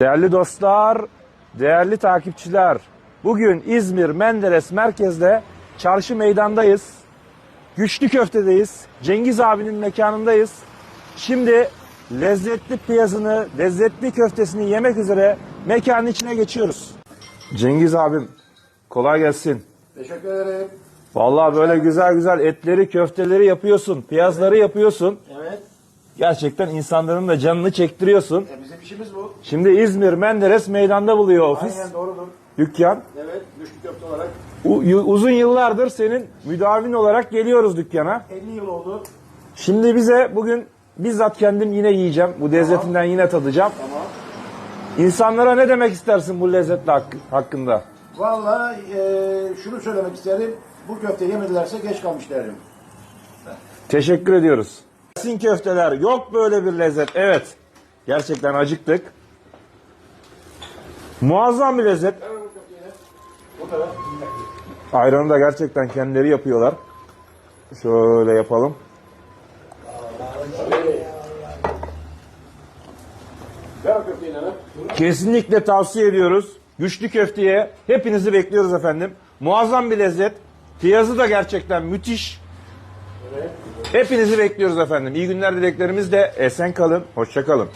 Değerli dostlar, değerli takipçiler. Bugün İzmir Menderes merkezde çarşı meydandayız. Güçlü köftedeyiz. Cengiz abinin mekanındayız. Şimdi lezzetli piyazını, lezzetli köftesini yemek üzere mekanın içine geçiyoruz. Cengiz abim kolay gelsin. Teşekkür ederim. Vallahi böyle güzel güzel etleri, köfteleri yapıyorsun, piyazları yapıyorsun. Gerçekten insanların da canını çektiriyorsun. E, bizim işimiz bu. Şimdi İzmir Menderes meydanda buluyor ofis, Aynen doğrudur. dükkan. Evet. Güçlü köfte olarak U- uzun yıllardır senin müdavin olarak geliyoruz dükkana. 50 yıl oldu. Şimdi bize bugün bizzat kendim yine yiyeceğim. Bu lezzetinden yine tadacağım. Tamam. İnsanlara ne demek istersin bu lezzetle hak- hakkında? Vallahi e, şunu söylemek isterim. Bu köfte yemedilerse geç kalmış derim. Teşekkür ediyoruz. Sin köfteler yok böyle bir lezzet. Evet. Gerçekten acıktık. Muazzam bir lezzet. Ayranı da gerçekten kendileri yapıyorlar. Şöyle yapalım. Kesinlikle tavsiye ediyoruz. Güçlü köfteye hepinizi bekliyoruz efendim. Muazzam bir lezzet. Piyazı da gerçekten müthiş. Hepinizi bekliyoruz efendim. İyi günler dileklerimiz de esen kalın, hoşça kalın.